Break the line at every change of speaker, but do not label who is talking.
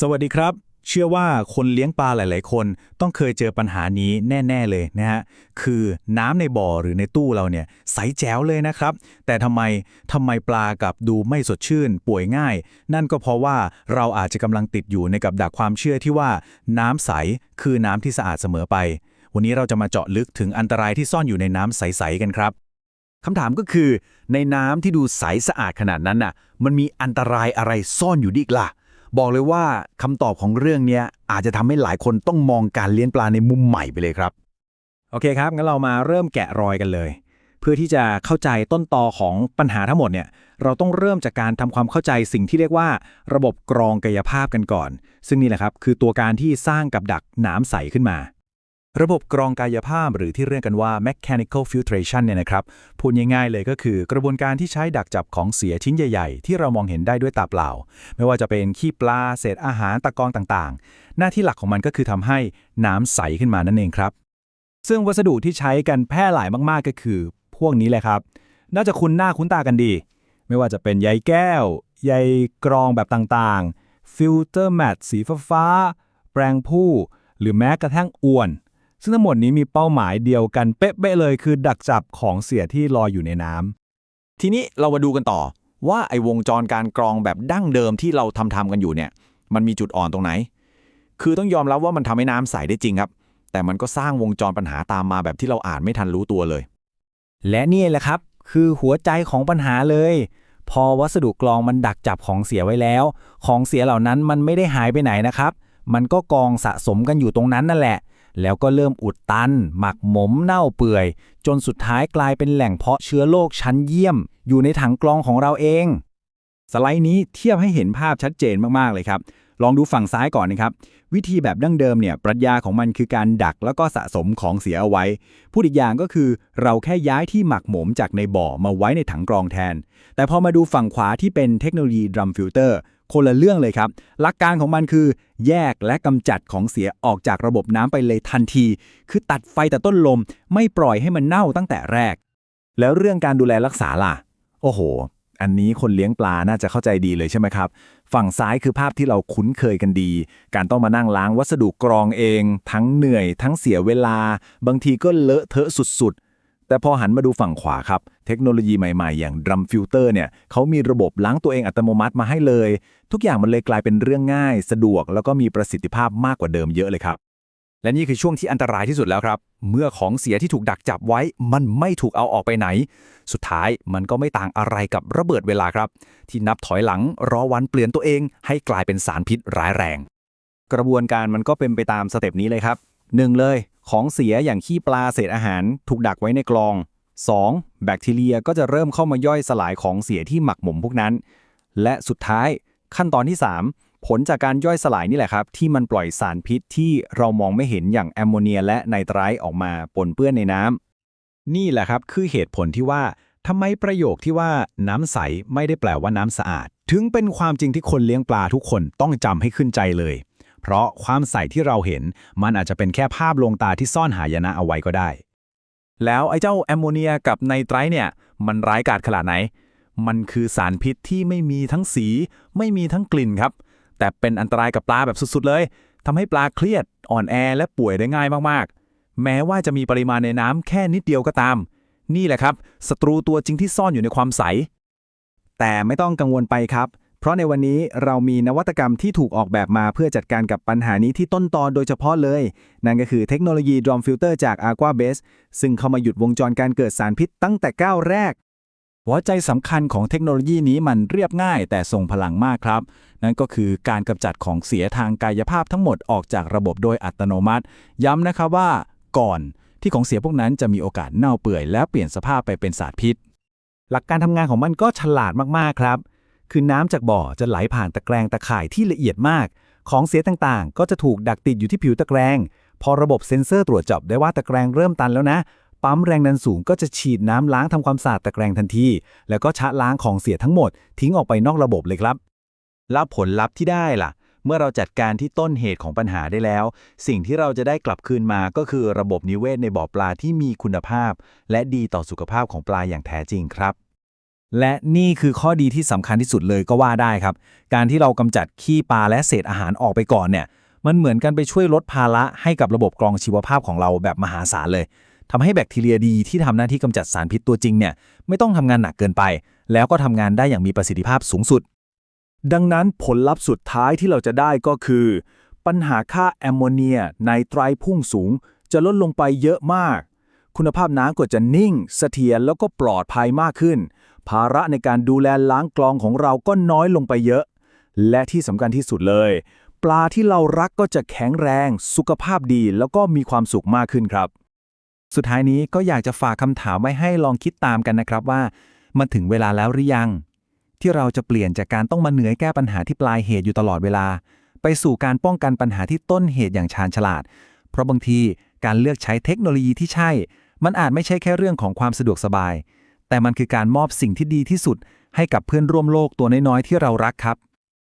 สวัสดีครับ เชื่อว่าคนเลี้ยงปลาหลาย ๆ คนต้องเคยเจอปัญหานี้แน่ ๆ เลยนะฮะ คือน้ำในบ่อหรือในตู้เราเนี่ยใสแจ๋วเลยนะครับ แต่ทำไมทำไมปลากับดูไม่สดชื่น ป่วยง่าย นั่นก็เพราะว่าเราอาจจะกำลังติดอยู่ในกับดักความเชื่อที่ว่าน้ำใสคือน้ำที่สะอาดเสมอไป วันนี้เราจะมาเจาะลึกถึงอันตรายที่ซ่อนอยู่ในน้ำใส ๆ กันครับ
คำถามก็คือ ในน้ำที่ดูใสสะอาดขนาดนั้นน่ะ มันมีอันตรายอะไรซ่อนอยู่ดีกล่ะ บอกเลยว่าคำตอบของเรื่องนี้อาจจะทำให้หลายคนต้องมองการเลี้ยงปลาในมุมใหม่ไปเลยครับ
โอเคครับ งั้นเรามาเริ่มแกะรอยกันเลย เพื่อที่จะเข้าใจต้นตอของปัญหาทั้งหมดเนี่ย เราต้องเริ่มจากการทำความเข้าใจสิ่งที่เรียกว่า ระบบกรองกายภาพกันก่อน ซึ่งนี่แหละครับคือตัวการที่สร้างกับดักหนามใสขึ้นมา ระบบกรองกายภาพหรือที่เรียกกันว่า mechanical filtration เนี่ยนะครับ พูดง่ายๆเลยก็คือกระบวนการที่ใช้ดักจับของเสียชิ้นใหญ่ๆ ที่เรามองเห็นได้ด้วยตาเปล่า ไม่ว่าจะเป็นขี้ปลา เศษอาหารตะกอนต่างๆ หน้าที่หลักของมันก็คือทำให้น้ำใสขึ้นมานั่นเองครับ ซึ่งวัสดุที่ใช้กันแพร่หลายมากๆก็คือ พวกนี้แหละครับ น่าจะคุ้นหน้าคุ้นตากันดี ไม่ว่าจะเป็นใยแก้วใยกรองแบบต่างๆฟิลเตอร์แมทสีฟ้าแปรงผู้ หรือแม้กระทั่งอวน ซึ่งทั้งหมดนี้มีเป้าหมายเดียวกันเป๊ะๆเลย คือดักจับของเสียที่ลอยอยู่ในน้ำ
ทีนี้เรามาดูกันต่อว่าไอ้วงจรการกรองแบบดั้งเดิมที่เราทำทำกันอยู่เนี่ย มันมีจุดอ่อนตรงไหน คือต้องยอมรับว่ามันทำให้น้ำใสได้จริงครับ แต่มันก็สร้างวงจรปัญหาตามมาแบบที่เราอ่านไม่ทันรู้ตัวเลย
และนี่แหละครับ คือหัวใจของปัญหาเลย พอวัสดุกรองมันดักจับของเสียไว้แล้ว ของเสียเหล่านั้นมันไม่ได้หายไปไหนนะครับ มันก็กองสะสมกันอยู่ตรงนั้นนั่นแหละ แล้วก็เริ่มอุดตัน หมักหมมเน่าเปื่อย จนสุดท้ายกลายเป็นแหล่งเพาะเชื้อโรคชั้นเยี่ยม อยู่ในถังกรองของเราเอง
สไลด์นี้เทียบให้เห็นภาพชัดเจนมากๆเลยครับ ลองดูฝั่งซ้ายก่อนนะครับ วิธีแบบดั้งเดิมเนี่ยปรัชญาของมันคือการดักแล้วก็สะสมของเสียเอาไว้ พูดอีกอย่างก็คือ เราแค่ย้ายที่หมักหมมจากในบ่อมาไว้ในถังกรองแทน แต่พอมาดูฝั่งขวาที่เป็นเทคโนโลยีดรัมฟิลเตอร์ คนละเรื่องเลยครับ หลักการของมันคือ แยกและกำจัดของเสียออกจากระบบน้ำไปเลยทันที คือตัดไฟแต่ต้นลม ไม่ปล่อยให้มันเน่าตั้งแต่แรก แล้วเรื่องการดูแลรักษาล่ะ โอ้โห อันนี้คนเลี้ยงปลาน่าจะเข้าใจดีเลยใช่ไหมครับ ฝั่งซ้ายคือภาพที่เราคุ้นเคยกันดี การต้องมานั่งล้างวัสดุกรองเอง ทั้งเหนื่อย ทั้งเสียเวลา บางทีก็เลอะเทอะสุด แต่พอหันมาดูฝั่งขวาครับ เทคโนโลยีใหม่ๆ อย่างดรัมฟิลเตอร์เนี่ยเขามีระบบล้างตัวเองอัตโนมัติมาให้เลย ทุกอย่างมันเลยกลายเป็นเรื่องง่าย สะดวก แล้วก็มีประสิทธิภาพมากกว่าเดิมเยอะเลยครับ และนี่คือช่วงที่อันตรายที่สุดแล้วครับ เมื่อของเสียที่ถูกดักจับไว้ มันไม่ถูกเอาออกไปไหน สุดท้ายมันก็ไม่ต่างอะไรกับระเบิดเวลาครับ ที่นับถอยหลังรอวันเปลี่ยนตัวเอง ให้กลายเป็นสารพิษร้ายแรง กระบวนการมันก็เป็นไปตามสเต็ปนี้เลยครับ 1. เลย ของเสียอย่างขี้ปลาเศษอาหารถูกดักไว้ในกลอง 2. แบคทีเรียก็จะเริ่มเข้ามาย่อยสลายของเสียที่หมักหมมพวกนั้น และสุดท้ายขั้นตอนที่ 3 ผลจากการย่อยสลายนี่แหละครับ ที่มันปล่อยสารพิษที่เรามองไม่เห็นอย่างแอมโมเนียและไนไตรท์ออกมาปนเปื้อนในน้ำนี่แหละครับคือเหตุผลที่ว่าทำไมประโยคที่ว่าน้ำใสไม่ได้แปลว่าน้ำสะอาด ถึงเป็นความจริงที่คนเลี้ยงปลาทุกคนต้องจำให้ขึ้นใจเลย เพราะความใสที่เราเห็นมันอาจจะเป็นแค่ภาพลวงตาที่ซ่อนหายนะเอาไว้ก็ได้ แล้วไอ้เจ้าแอมโมเนียกับไนไตร์เนี่ยมันร้ายกาจขนาดไหน มันคือสารพิษที่ไม่มีทั้งสี ไม่มีทั้งกลิ่นครับ แต่เป็นอันตรายกับปลาแบบสุดๆเลยทำให้ปลาเครียดอ่อนแอและป่วยได้ง่ายมากๆ แม้ว่าจะมีปริมาณในน้ำแค่นิดเดียวก็ตาม นี่แหละครับศัตรูตัวจริงที่ซ่อนอยู่ในความใส แต่ไม่ต้องกังวลไปครับ เพราะในวันนี้เรามีนวัตกรรมที่ถูกออกแบบมาเพื่อจัดการกับปัญหานี้ที่ต้นตอนโดยเฉพาะเลย นั่นก็คือเทคโนโลยี Drum Filter จาก Aquabase ซึ่งเข้ามาหยุดวงจรการเกิดสารพิษตั้งแต่ก้าวแรก หัวใจสำคัญของเทคโนโลยีนี้มันเรียบง่ายแต่ทรงพลังมากครับ นั่นก็คือการกำจัดของเสียทางกายภาพทั้งหมดออกจากระบบโดยอัตโนมัติ ย้ำนะครับว่า ก่อนที่ของเสียพวกนั้นจะมีโอกาสเน่าเปื่อย และเปลี่ยนสภาพไปเป็นสารพิษ หลักการทำงานของมันก็ฉลาดมากๆครับ คือน้ำจากบ่อจะไหลผ่านตะแกรงตะข่ายที่ละเอียดมาก ของเสียต่างๆ ก็จะถูกดักติดอยู่ที่ผิวตะแกรง พอระบบเซ็นเซอร์ตรวจจับได้ว่าตะแกรงเริ่มตันแล้วนะปั๊มแรงดันสูงก็จะฉีดน้ำล้างทำความสะอาดตะแกรงทันที แล้วก็ชะล้างของเสียทั้งหมด ทิ้งออกไปนอกระบบเลยครับ แล้วผลลัพธ์ที่ได้ล่ะ เมื่อเราจัดการที่ต้นเหตุของปัญหาได้แล้ว สิ่งที่เราจะได้กลับคืนมาก็คือระบบนิเวศในบ่อปลาที่มีคุณภาพ และดีต่อสุขภาพของปลาอย่างแท้จริงครับ
และนี่คือข้อดีที่สำคัญที่สุดเลยก็ว่าได้ครับ การที่เรากำจัดขี้ปลาและเศษอาหารออกไปก่อนเนี่ยมันเหมือนกันไปช่วยลดภาระให้กับระบบกรองชีวภาพของเราแบบมหาศาลเลยทำให้แบคทีเรียดีที่ทำหน้าที่กำจัดสารพิษตัวจริงเนี่ยไม่ต้องทำงานหนักเกินไป แล้วก็ทำงานได้อย่างมีประสิทธิภาพสูงสุด
ดังนั้นผลลัพธ์สุดท้ายที่เราจะได้ก็คือ ปัญหาค่าแอมโมเนียไนไตรพุ่งสูง จะลดลงไปเยอะมาก คุณภาพน้ำก็จะนิ่งเสถียรแล้วก็ปลอดภัยมากขึ้น ภาระในการดูแลล้างกรองของเราก็น้อยลงไปเยอะ และที่สำคัญที่สุดเลย ปลาที่เรารักก็จะแข็งแรง สุขภาพดีแล้วก็มีความสุขมากขึ้นครับ
สุดท้ายนี้ก็อยากจะฝากคำถามไว้ให้ลองคิดตามกันนะครับว่า มันถึงเวลาแล้วหรือยัง ที่เราจะเปลี่ยนจากการต้องมาเหนื่อยแก้ปัญหาที่ปลายเหตุอยู่ตลอดเวลา ไปสู่การป้องกันปัญหาที่ต้นเหตุอย่างชาญฉลาด เพราะบางทีการเลือกใช้เทคโนโลยีที่ใช่ มันอาจไม่ใช่แค่เรื่องของความสะดวกสบาย แต่มันคือการมอบสิ่งที่ดีที่สุด ให้กับเพื่อนร่วมโลกตัวน้อยๆที่เรารักครับ